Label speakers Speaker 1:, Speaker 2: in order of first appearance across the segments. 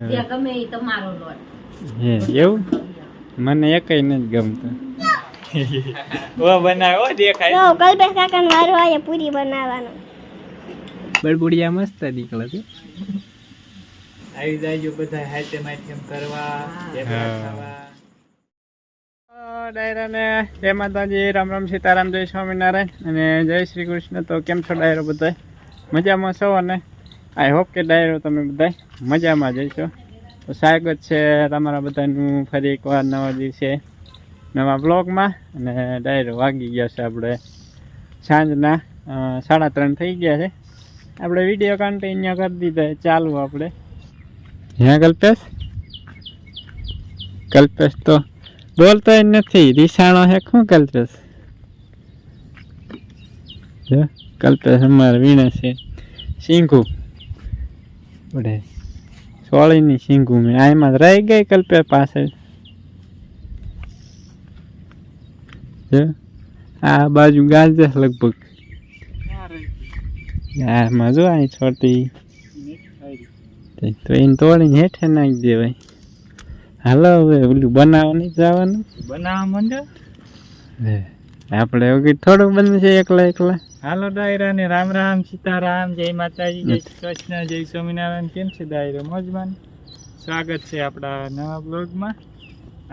Speaker 1: જે ગમે એ તમારો લોટ.
Speaker 2: એવું? મને એકય નથી ગમતું. ઓ બનાવો દેખાય.
Speaker 3: જો કલ્પેશ કાકા વારો આવે પૂરી બનાવવાનો.
Speaker 2: બળબુડિયા મસ્ત નીકળે છે. આવી જાય બધા હાથે માથેમ કરવા ડાયરાને જય માતાજી રામ રામ સીતારામ જય સ્વામિનારાયણ અને જય શ્રી કૃષ્ણ. તો કેમ છો ડાયરો બધા મજામાં છો અને? આઈ હોપ કે ડાયરો તમે બધા મજામાં જઈશો તો સ્વાગત છે તમારા બધાનું ફરી એકવાર નવા દિવસે નવા બ્લોગમાં અને ડાયરો વાગી ગયા છે આપણે સાંજના સાડા ત્રણ થઈ ગયા છે. આપણે વીડિયો કન્ટિન્યુ કરી દીધો છે. ચાલુ આપણે. હે કલ્પેશ? કલ્પેશ તો બોલતો જ નથી. રીસાણો હે શું કલ્પેશ? કલ્પેશ અમારે વીણે છે. શીંગું બડે. સોળીની શીંગું મેં આમાં રહી ગઈ કલ્પે પાસે. આ બાજુ ગાજે લગભગ. આમાં જો અહીં છોટી. તો એને તોડીને હેઠે નાખી દેવાય. હાલો હવે ઓલું બનાવવાની જવાનું.
Speaker 4: બનાવવા માંડ્યો?
Speaker 2: આપણે થોડું થોડુંક બનશે એકલા એકલા.
Speaker 4: હાલો ડાયરા ને રામ રામ સીતારામ જય માતાજી જય શ્રી કૃષ્ણ જય સ્વામિનારાયણ. કેમ છે ડાયરો? મોજમાન સ્વાગત છે આપણા નવા બ્લોગમાં.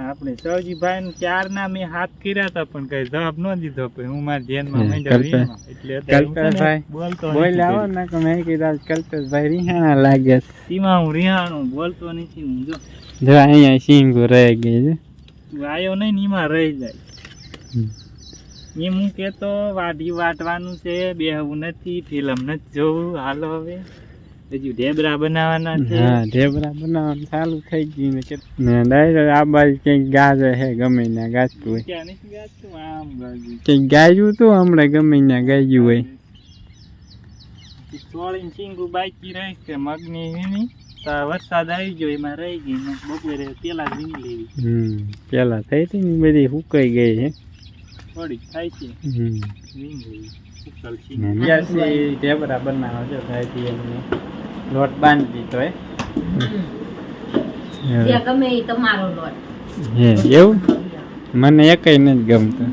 Speaker 4: આપણે સૌજીભાઈ ને ક્યારના મેં હાથ કર્યા હતા પણ કઈ જવાબ ન દીધો પછી હું મારા ધ્યાનમાં માંડ્યો એટલે બોલતો
Speaker 2: બોલ આવો ને કે મેં કીધા કલ્પેશભાઈ રિહાણા લાગ્યા.
Speaker 4: સીમા હું રિહાણું બોલતો નથી હું જો.
Speaker 2: જો અહીંયા સિંગુ રહી ગઈ છે.
Speaker 4: તું આવ્યો નહીં એમાં રહી જાય. એમ હું કેતો વાઢી વાટવાનું છે બેહવું નથી ફિલ્મ નથી જોવું. હાલો હવે. હજુ ઢેબરા બનાવવાના છે.
Speaker 2: હા ઢેબરા બનાવવાનું ચાલુ થઈ ગયું ને ને ડાયરેક્ટ આ બાજુ ક્યાંક ગાજે હે ગમે ત્યાં ગાજતું હોય. ક્યાંક ગાયું તું હમણાં ગમે ત્યાં ગાયું હોય.
Speaker 4: ચોળીને ચીંગું બાકી રહી છે મગની વીણી. વરસાદ આવી ગયો એમાં રહી ગઈ બપોરે પેલા વીણી લેવી.
Speaker 2: હમ પેલા થઈ હતી ને બધી સુકાઈ ગઈ છે.
Speaker 4: થોડીક થાય છે.
Speaker 2: ઢેબરા બનાવો ભાઈથી એમને લોટ બાંધી દીધો
Speaker 1: ગમે એ તમારો લોટ.
Speaker 2: હે એવું? મને એકય નથી ગમતું.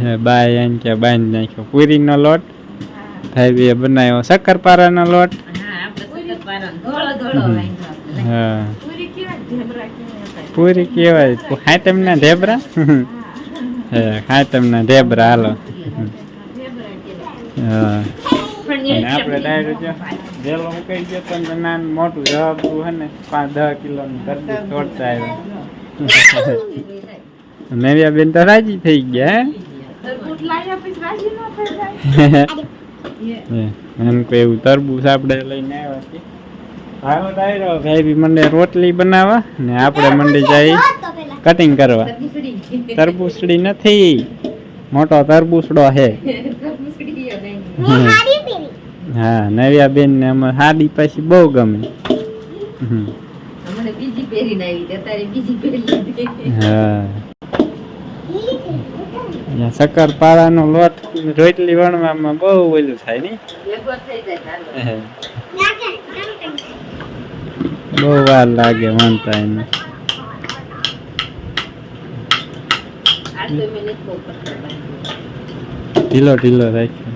Speaker 2: હે બાય એમ કે બાંધી નાખ્યો. પૂરીનો લોટ. ભાઈ બનાવ્યો. શક્કરપારાનો લોટ.
Speaker 1: હા આપણે શક્કરપારાનો ધોળો ધોળો વાંધો આપણે.
Speaker 2: હા
Speaker 1: પૂરી કેવા ઢેબરા કેવા હતા?
Speaker 2: પૂરી કેવાય હાતમના ઢેબરા? હે હાતમના ઢેબરા હાલો. આપણે ડાયરેક્ટ વેલો ગયો તો નાનું મોટું જવાબતું હે ને પાંચ દસ કિલોનું તરબૂચ તોડતા આવ્યો. મેવ્યા બેન તો રાજી થઈ ગયા એમ કોઈ એવું તરબૂચ આપણે લઈને આવ્યા છીએ. ભાઈ મંડે રોટલી બનાવવા ને આપણે મંડી જાય કટિંગ કરવા.
Speaker 1: તરબૂચડી.
Speaker 2: તરબૂચડી નથી. મોટો હે
Speaker 3: હારી પહેરી
Speaker 2: હા નવ્યા બેન ને અમે હાડી પછી બહુ ગમે. હા. શક્કરપારાનો લોટ રોટલી વણવામાં બહુ ઓલું થાય ને
Speaker 1: ભેગો થઈ જાય તારો.
Speaker 3: લાગે કામ કામ
Speaker 2: બહુ વાર લાગે માનતા એને. ઢીલો ઢીલો રાખ્યો.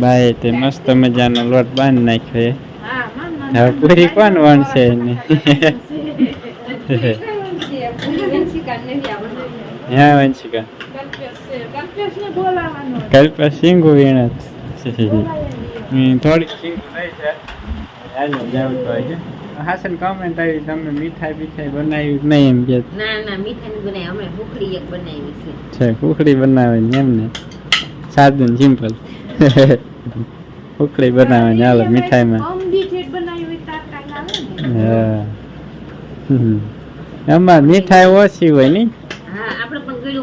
Speaker 2: બાય તે મસ્ત મજાનો લોટ બાંધી નાખ્યો એ. હવે. પૂરી કોણ વણશે એને? હા વંશિકા.
Speaker 1: કલ્પેશ.
Speaker 2: સિંગુ સિંગુ રહી છે હાસન કમેન્ટ આવી તમે મીઠાઈ બીઠાઈ બનાવી નહીં એમ કે
Speaker 1: ના ના મીઠાઈ બનાવી અમે ભૂખડી એક બનાવી છે.
Speaker 2: છે કુકડી એમ ને? સાદું સિમ્પલ કુકડી બનાવવાની હાલો મીઠાઈમાં.
Speaker 1: બનાવી
Speaker 2: હા. હમ. એમાં મીઠાઈ ઓછી હોય ને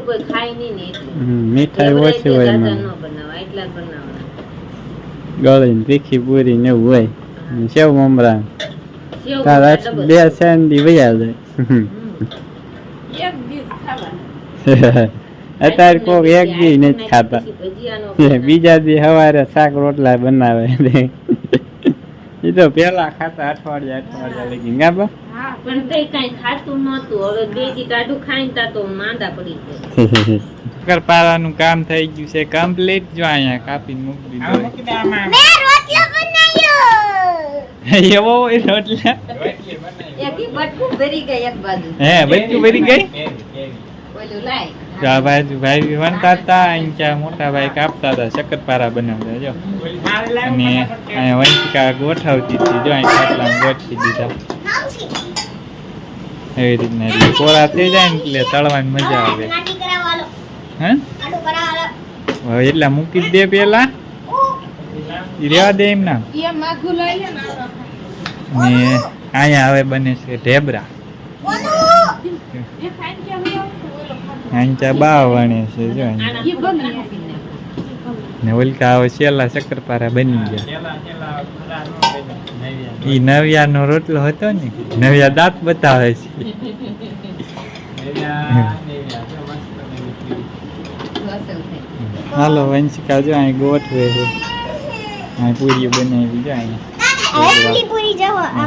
Speaker 1: ગળ્યું કોઈ ખાય નહીં ને એટલે.
Speaker 2: હમ, મીઠાઈ ઓછી હોય એમાં.
Speaker 1: ન બનાવાય એટલા બનાવવાના
Speaker 2: ગળીને તીખી પૂરી ને એવું હોય. સેવ મમરા. તારા બે સેન્ડી વયા જાય.
Speaker 1: એક દિવસ ખાવાના.
Speaker 2: અત્યારે કોક એક દી નથી ખાતા. બીજા દી સવારે શાક રોટલા બનાવે. એ તો પેલા ખાતા અઠવાડિયા અઠવાડિયા લગી ગાબા
Speaker 1: પણ કઈ કઈ ખાતું નતું હવે બે દી ટાઢું ખાઈને તા તો માંદા પડી ગયા
Speaker 4: શક્કરપારાનું કામ થઈ ગયું છે. કમ્પ્લીટ જો અહીંયા કાપી મૂકી દીધું.
Speaker 3: મેં રોટલો બનાવ્યો.
Speaker 4: એવો હોય રોટલા?
Speaker 1: એક બટકું ભરી ગઈ એક બાજુ.
Speaker 4: હે બટકું ભરી ગઈ?
Speaker 1: ઓલું લાય.
Speaker 4: બાજુ ભાઈ વણતા હતા અહીં ત્યાં મોટા ભાઈ કાપતા હતા શક્કરપારા બનાવતા જો. અને અહીંયા વંશિકા ગોઠવતી હતી જો અહીં ખાટલામાં ગોઠવી દીધા. એવી રીતના એટલે કોરા થઈ જાય ને એટલે તળવાની મજા આવે. હે? એટલા મૂકી દે પેલા. રેવા દે એમ ને.
Speaker 1: ને
Speaker 4: અહીંયા હવે બને છે ઢેબરા. અહીં બા વણે છે જો. ને ઓલકા હવે છેલ્લા શક્કરપારા બની ગયા ઈ નવિયા રોટલો હતો ને નવિયા દાંત બતાવે છે હાલો વંશિકા જો અહીં ગોઠવે છે અહીં પૂરી બનાવી જો અહીં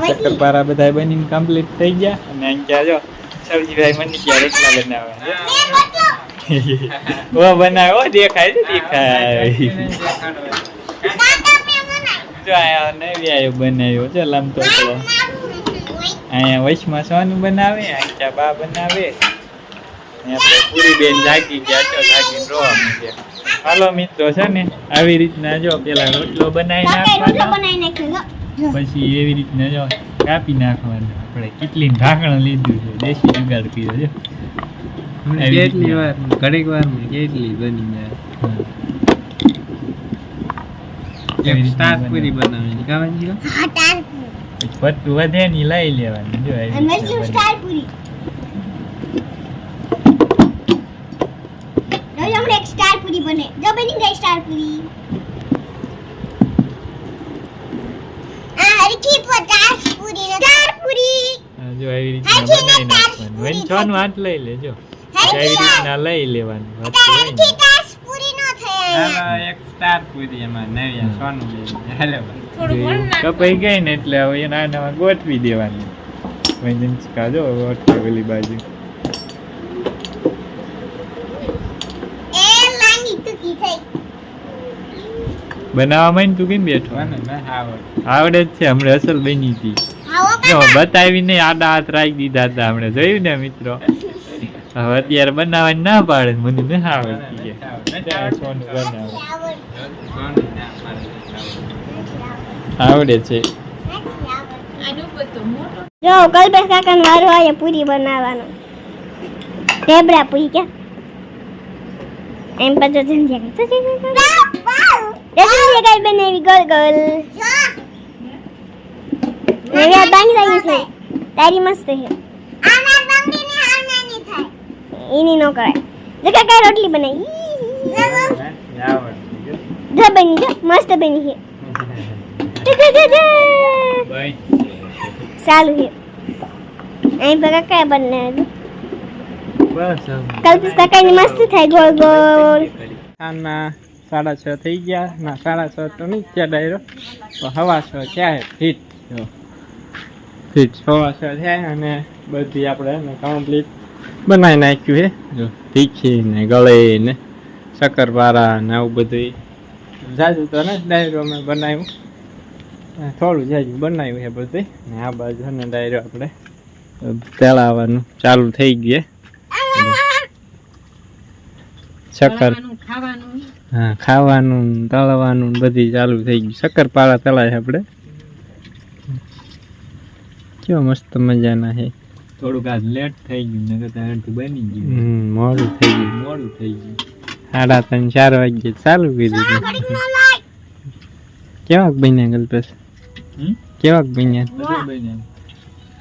Speaker 4: શક્કરપારા બધા બનીને કમ્પ્લીટ થઈ ગયા અને અહીં જો સરજીભાઈ મને ત્યાં રોટલા બનાવે ઓ બનાવે. ઓ દેખાય છે દેખાય. જો અહીંયા આયો બનાવ્યો છે લમતો તો અહીંયા વૈશમાં સોનું બનાવે અહીં ત્યાં બા બનાવે. અહીંયા આપણે પૂરી બેન જાગી ગયા છો જાગીને રોવા માંડ્યા હાલો મિત્રો છે ને આવી રીતના જો પેલા રોટલો બનાવી નાખવાનો.
Speaker 3: બનાવી નાખ્યો જો.
Speaker 4: પછી એવી રીતના જો કાપી નાખવાનું. આપણે કેટલી ઢાંકણ લીધું છે દેશી જુગાડ કર્યો છે.
Speaker 2: કેટલી વાર ઘડીક વાર કેટલી બની જાય.
Speaker 3: હા.
Speaker 4: પત્તું વધે ને લઈ લેવાની જો
Speaker 3: હમણાં એક સ્ટાર પૂરી બને. જો બની ગઈ સ્ટાર પૂરી આ હરખી પચાસ પૂરી સ્ટાર પૂરી
Speaker 4: હા, જો એવી રીતના બનાવી નાખવાનું. લઈ લેજો. એવી રીતના લઈ લેવાની
Speaker 2: હાલો એક સ્ટાર પૂરી એમાં નવ્યા સોનું
Speaker 4: કપાઈ ગઈ ને એટલે હવે એના આનામાં ગોઠવી દેવાની. વંજનચકા જો ગોઠવે પેલી બાજુ.
Speaker 3: એ થઈ.
Speaker 4: બનાવવા માંડ તું કેમ બેઠો?
Speaker 2: આવડે.
Speaker 4: જ છે હમણાં અસલ બની હતી. જો બતાવીને આડા હાથ રાખી દીધા હતા હમણાં જોયું ને મિત્રો? હવે અત્યારે બનાવવાની ના પાડે મને ન આવડતી
Speaker 3: આવડ
Speaker 2: ના આવડતું.
Speaker 4: છે
Speaker 3: જો કલ્પેશ કાકા નો વારો આયા પૂરી બનાવવાનો. ઢેબરા પૂરી કે એમ પાછો જંજ્યા. કે રસુલિયા કઈ બનાવી ગોલ ગોલ નેવ્યા બાંગી રહી છે તારી મસ્ત છે આના બાંગી ને આનાની થાય એની નો કરાય જે કાકા રોટલી બનાવી
Speaker 2: જો.
Speaker 3: જો બની જો મસ્ત બની છે. સારું છે અહીં પર કાકા બનાવ્યું
Speaker 4: બસ
Speaker 3: કલ્પેશ કાકાની મસ્ત થાય ગોળ ગોળ
Speaker 2: સાંજના સાડા છ થઈ ગયા. ના, સાડા છ તો નહીં ત્યાં ડાયરો. તો હવા છ છે ફીટ. જો. ફીટ સવા છ થયા અને બધી આપણે એને કમ્પ્લીટ બનાવી નાખ્યું છે જો તીખી ને ગળે ને શક્કરપારા ને આવું બધું જાજુ તો ને ડાયરો અમે બનાવ્યું. થોડું જાજુ બનાવ્યું છે બધું ને આ બાજુ ને ડાયરો આપણે ચલાવવાનું ચાલુ થઈ ગયું શક્કર
Speaker 1: ખાવાનું.
Speaker 2: હા ખાવાનું તળવાનું બધી ચાલુ થઈ ગયું. શક્કરપારા તળાય આપણે. કેવા મસ્ત મજાના છે.
Speaker 4: થોડુંક આજ લેટ થઈ ગયું નકર તારથી બની ગયું.
Speaker 2: મોડું થઈ ગયું.
Speaker 4: મોડું થઈ ગયું.
Speaker 2: સાડા ત્રણ ચાર વાગ્યે ચાલુ કરી દીધું કેવાક બન્યા
Speaker 4: ગલ્પેશ?
Speaker 2: કેવાક બન્યા?
Speaker 4: બન્યું.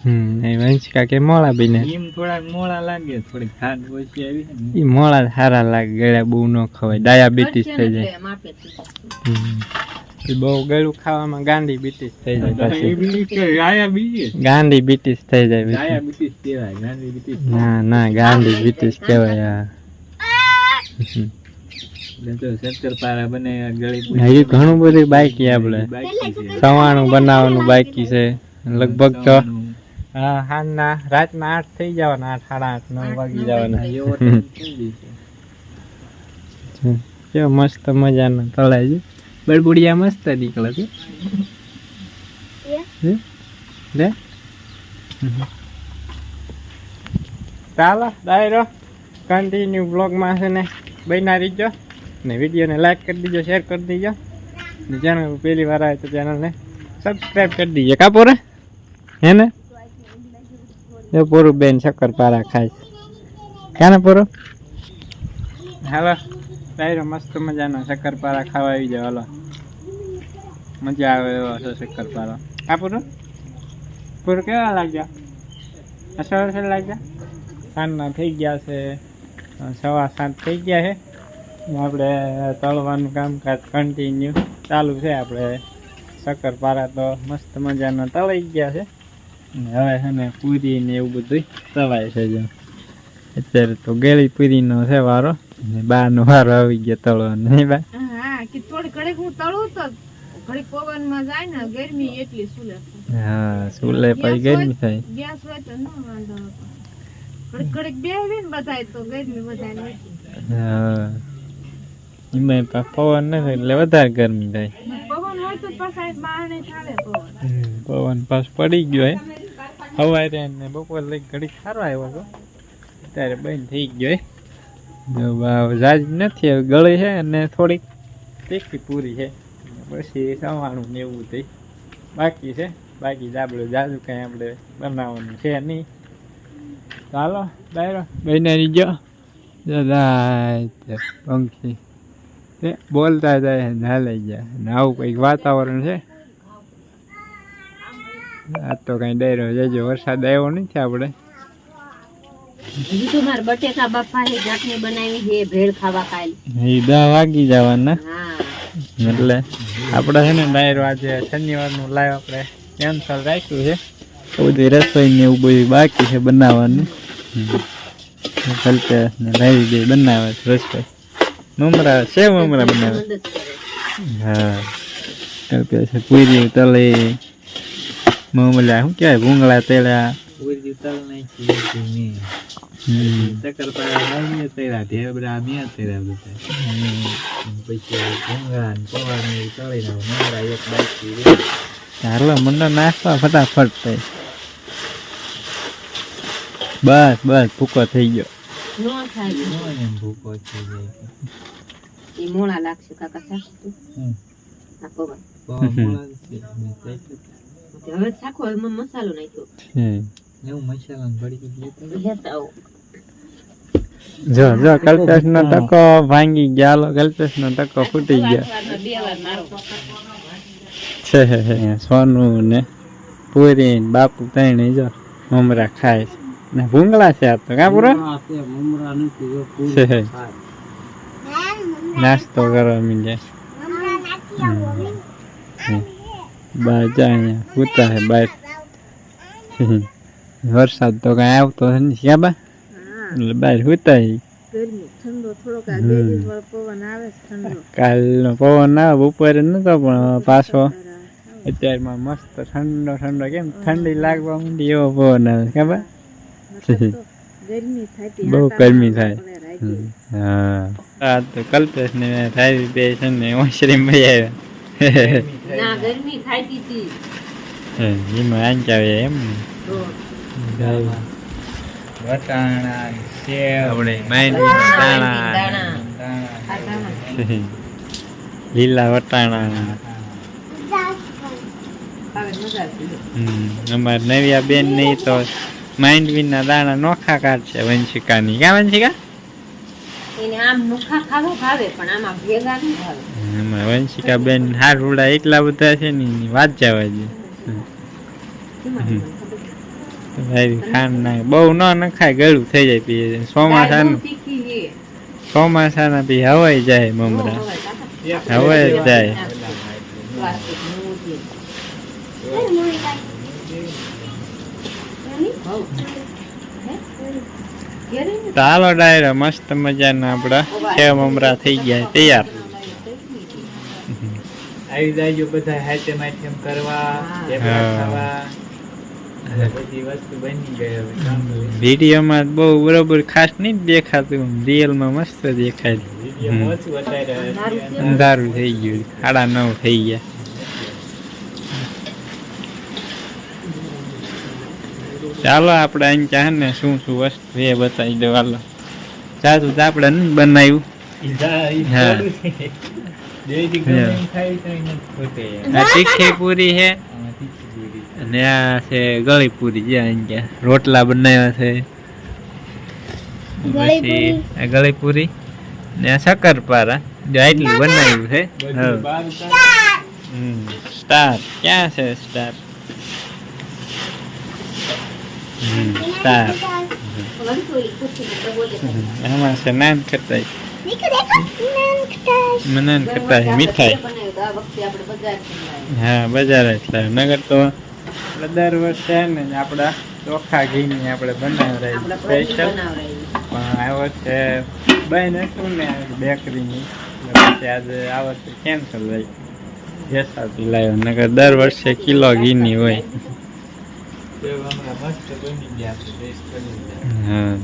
Speaker 2: હમ વંશિકા કે મોળા બન્યા.
Speaker 4: એમ થોડાક મોળા લાગે થોડીક ખાંડ ઓછી આવી
Speaker 2: એ મોળા સારા લાગે ગળ્યા બહુ ન ખવાય ડાયાબિટીસ થઈ જાય. બહુ ગળું ખાવામાં ગાંડી બીટીસ થઈ જાય પછી. ગાંડી બીટીસ થઈ જાય ના ના ગાંડી બીટીસ કહેવાય આ
Speaker 4: બને ગળી
Speaker 2: હજી ઘણું બધું બાકી આપણે. સવાણું બનાવવાનું બાકી છે. લગભગ તો હા સાંજના રાતના આઠ થઈ જવાના આઠ સાડા આઠ નવ વાગી જવાના કેવો મસ્ત મજાનો તળાવ છે. બળબુડિયા મસ્ત નીકળે છે. હે? લે. ચાલો ડાયરો કન્ટિન્યુ બ્લોગમાં છે ને બન્યા રહીજો. ને વિડીયોને લાઈક કરી દીજો શેર કરી દીજો. ને ચેનલ પહેલી વાર આવે તો ચેનલને સબસ્ક્રાઈબ કરી દીજો. કાપોરે હે ને? એ પૂરું બેન શક્કરપારા ખાય છે. ક્યાં પૂરો? હાલો ડાયરો મસ્ત મજાનો શક્કરપારા ખાવા આવી જાવ હાલો. મજા આવે એવો છે શક્કરપારા આ પૂરો? પૂરો કેવા લાગ્યા? અસર અસર લાગ્યા? સાંજના થઈ ગયા છે. સવા સાત થઈ ગયા છે. આપણે તળવાનું કામકાજ કન્ટિન્યુ ચાલુ છે. આપણે શક્કરપારા તો મસ્ત મજાના તળાઈ ગયા છે. ને હવે છે ને પૂરી ને એવું બધું તળાય છે જો. અત્યારે તો ગેળી પૂરીનો છે વારો ને બારનો વારો આવી ગયો તળો નહીં બા?
Speaker 1: હા કે થોડી ઘડીક હું તળું તો ઘડીક પવનમાં જાય ને ગરમી એટલી સુલે.
Speaker 2: હા સુલે પછી ગરમી થાય.
Speaker 1: ગેસ હોય તો ન વાંધો ઘડીક ઘડીક બેહવી ને બધાય તો ગરમી બધાય
Speaker 2: હા. એમાં પવન નથી એટલે વધારે ગરમી થાય.
Speaker 1: પવન હોય તો પાછા બહાર ચાલે પવન.
Speaker 2: પવન પાસ પડી ગયો હે. સવારે ને બપોર લઈ ઘડી સારો આવ્યો હતો. અત્યારે બંધ થઈ ગયો હે. જાજ નથી ગળી છે અને થોડીક તીખી પૂરી છે પછી સવાણું ને એવું થઈ. બાકી છે, બાકી જાબડું જાજુ કાંઈ આપણે બનાવવાનું છે નહીં. ચાલો, ડાયરો, બહેનારી ગયો પંખી. તે બોલતા જાય ને હાલે ગયા ને આવું કંઈક વાતાવરણ છે. આ તો કઈ ડેરો જજો વરસાદ આવ્યો નથી આપણે.
Speaker 1: તો મારા બટેકા બાપા એ જાતની બનાવી છે ભેળ ખાવા કાલ.
Speaker 2: એ દસ વાગી જવાના. એટલે આપણે છે ને ડાયરો આજે શનિવારનું લાઈવ આપણે કેન્સલ રાખ્યું છે. બધી રસોઈ ને એવું બધું બાકી છે બનાવવાનું. કલ્પે લાવી ગઈ બનાવે છે રસોઈ. મમરા છે મમરા બનાવે. હા. કલ્પે છે પૂરી તળી મમરા શું કહેવાય ભૂંગળા તેલા
Speaker 4: પૂરી તલ નાખી ઢેબરા મેં તૈરા બધા પછી ભૂંગળા ને પૌવા ને તળી નાખો એક
Speaker 2: ચાલો મને ફટાફટ થઈ બસ બસ ભૂકો થઈ ગયો
Speaker 1: નો થાય
Speaker 4: ભૂકો થઈ જાય
Speaker 1: એ મોળા લાગશે કાકા સાચું આ પવન
Speaker 4: પૌવા મોળા છે. મેં ચાખ્યું.
Speaker 1: હવે સાખો એમાં મસાલો નાખ્યો.
Speaker 2: હમ.
Speaker 4: એવું મસાલા ભરી ગયું
Speaker 1: લેતા આવો.
Speaker 2: જો જો કલ્પેશ નો ટકો ભાંગી ગયા હાલો કલ્પેશ નો ટકો ફૂટી ગયો.
Speaker 1: સવારમાં બે વાર મારો
Speaker 2: છે હે હે. સોનું ને પૂરી ને બાપુ ત્રણ જો મમરા ખાય છે. ને ભૂંગળા છે આ તો કા પૂરો? છે નાસ્તો કરવા મીંડ્યા બાર જાય ઉતા હે બાર. વરસાદ તો કઈ આવતો નથી ક્યાં બા? એટલે બહાર
Speaker 1: ઠંડો
Speaker 2: કાલનો પવન આવે બપોરે નતો પણ પાછો. અત્યારમાં મસ્ત ઠંડો ઠંડો કેમ ઠંડી લાગવા માંડી એવો પવન આવે ખબર
Speaker 1: બા?
Speaker 2: બહુ ગરમી થાય. હા. તો કલ્પેશ ને થાય બે છે ને ઓશરી મજા આવ્યા.
Speaker 1: ના ગરમી ખાતી હતી
Speaker 2: એમાં આંચાવે એમ ને.
Speaker 4: વટાણા સેવ
Speaker 2: આપણે માઇન્ડ દાણા.
Speaker 1: દાણા.
Speaker 4: દાણા
Speaker 2: લીલા વટાણા. અમારે નવ્યા બેન નહીં તો માઇન્ડ વિના દાણા નોખા કાઢશે વંશિકાની. ક્યાં વંશિકા?
Speaker 1: એને આમ નુખા ખાવો ભાવે પણ આમાં ભેગા નહીં ભાવે.
Speaker 2: એમાં વંશિકા બેન હાર એટલા બધા છે ને એની વાત જવા દે. ભાઈ ખાંડ નાખે બહુ ન નખાય ગળું થઈ જાય
Speaker 1: પીએ
Speaker 2: ચોમાસાનું. ચોમાસાના પી હવાઈ જાય મમરા.
Speaker 1: હવાય
Speaker 2: હવાઈ જાય.
Speaker 1: પ્લાસ્ટિક
Speaker 2: હાલો ડાયરો મસ્ત મજાના આપણા સેવ મમરા થઈ ગયા તૈયાર.
Speaker 4: આવી જાય બધા હાથે માથેમ કરવા
Speaker 2: વિડીયોમાં બહુ બરોબર ખાસ નહીં દેખાતું રિયલમાં મસ્ત દેખાય.
Speaker 4: વીડિયો
Speaker 2: અંધારું થઈ ગયું સાડા નવ થઈ ગયા. ચાલો આપણે અહીં ચાહે ને શું શું વસ્તુ એ બતાવી દો હાલો. સાચું તો આપણે ને બનાવ્યું. તીખી પૂરી છે. અને આ છે ગળી પૂરી જે અહીં ગયા રોટલા બનાવ્યા છે.
Speaker 3: ગળી
Speaker 2: પછી આ ગળી પૂરી ને આ શક્કરપારા જો આટલું બનાવ્યું છે. હા. હમ, સ્ટાર ક્યાં છે સ્ટાર હમ, સ્ટાર
Speaker 1: વંટોળી પૂછી તો બોલે
Speaker 2: હમ, આમાં છે નાન ખટાઈ
Speaker 3: નીકળ દેખો નાન ખટાશ
Speaker 2: ખટાઈ મીઠાઈ. હા બજાર લાવ્યો નગર તો દર વર્ષે ને આપણા ચોખા આપણે બનાવી
Speaker 1: આપણે બનાવડાવી.
Speaker 2: પણ આ વર્ષે બહેન હતું ને બેકરીની પછી આજે આ વર્ષે કેન્સલ રહી જેસાથી લાવ્યો નગર દર વર્ષે કિલો ઘીની હોય
Speaker 4: તો હમણાં મસ્ત બની ગયા આપણે ટેસ્ટ કરી લીધા.